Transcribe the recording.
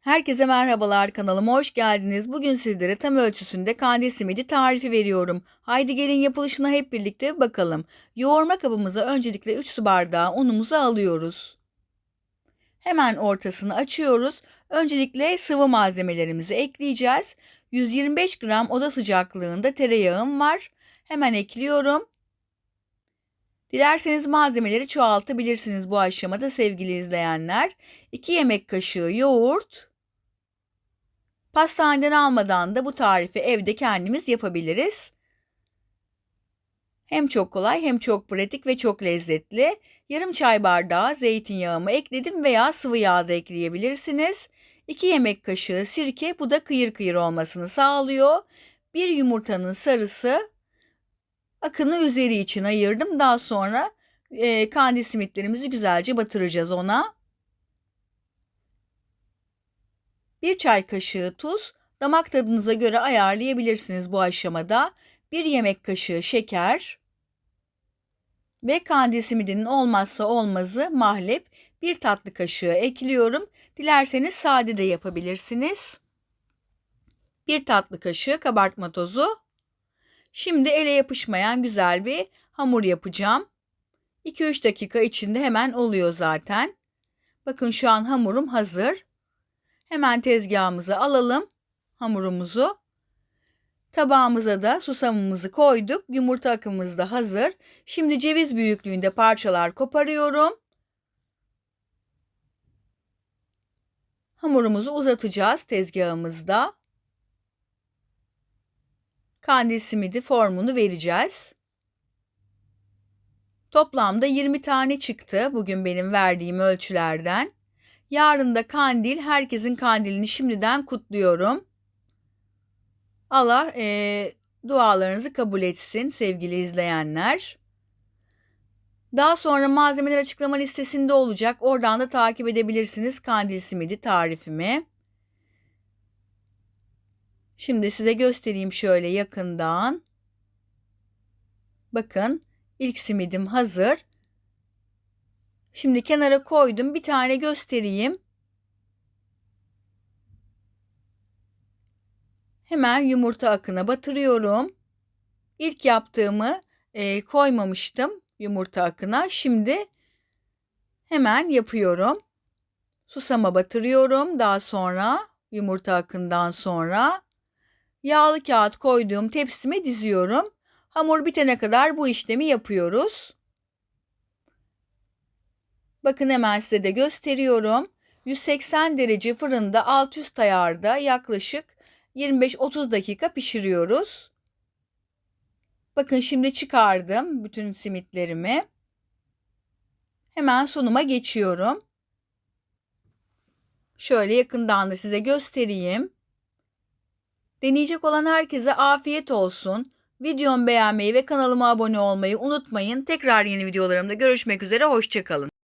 Herkese merhabalar kanalıma hoş geldiniz. Bugün sizlere tam ölçüsünde kandil simidi tarifi veriyorum. Haydi gelin yapılışına hep birlikte bakalım. Yoğurma kabımıza öncelikle 3 su bardağı unumuzu alıyoruz. Hemen ortasını açıyoruz. Öncelikle sıvı malzemelerimizi ekleyeceğiz. 125 gram oda sıcaklığında tereyağım var. Hemen ekliyorum. Dilerseniz malzemeleri çoğaltabilirsiniz bu aşamada sevgili izleyenler. 2 yemek kaşığı yoğurt. Pastaneden almadan da bu tarifi evde kendimiz yapabiliriz. Hem çok kolay hem çok pratik ve çok lezzetli. Yarım çay bardağı zeytinyağımı ekledim veya sıvı yağ da ekleyebilirsiniz. 2 yemek kaşığı sirke bu da kıyır kıyır olmasını sağlıyor. Bir yumurtanın sarısı akını üzeri için ayırdım. Daha sonra e, kandil simitlerimizi güzelce batıracağız ona. Bir çay kaşığı tuz, damak tadınıza göre ayarlayabilirsiniz bu aşamada. Bir yemek kaşığı şeker ve kandil simidinin olmazsa olmazı mahlep bir tatlı kaşığı ekliyorum. Dilerseniz sade de yapabilirsiniz. Bir tatlı kaşığı kabartma tozu. Şimdi ele yapışmayan güzel bir hamur yapacağım. 2-3 dakika içinde hemen oluyor zaten. Bakın şu an hamurum hazır. Hemen tezgahımıza alalım hamurumuzu. Tabağımıza da susamımızı koyduk. Yumurta akımız da hazır. Şimdi ceviz büyüklüğünde parçalar koparıyorum. Hamurumuzu uzatacağız tezgahımızda. Kandil simidi formunu vereceğiz. Toplamda 20 tane çıktı bugün benim verdiğim ölçülerden. Yarın da kandil, herkesin kandilini şimdiden kutluyorum. Allah e, dualarınızı kabul etsin sevgili izleyenler. Daha sonra malzemeler açıklama listesinde olacak. Oradan da takip edebilirsiniz kandil simidi tarifimi. Şimdi size göstereyim şöyle yakından. Bakın ilk simidim hazır. Şimdi kenara koydum. Bir tane göstereyim. Hemen yumurta akına batırıyorum. İlk yaptığımı e, koymamıştım yumurta akına. Şimdi hemen yapıyorum. Susama batırıyorum. Daha sonra yumurta akından sonra yağlı kağıt koyduğum tepsime diziyorum. Hamur bitene kadar bu işlemi yapıyoruz. Bakın hemen size de gösteriyorum. 180 derece fırında alt üst ayarda yaklaşık 25-30 dakika pişiriyoruz. Bakın şimdi çıkardım bütün simitlerimi. Hemen sunuma geçiyorum. Şöyle yakından da size göstereyim. Deneyecek olan herkese afiyet olsun. Videomu beğenmeyi ve kanalıma abone olmayı unutmayın. Tekrar yeni videolarımda görüşmek üzere. Hoşçakalın.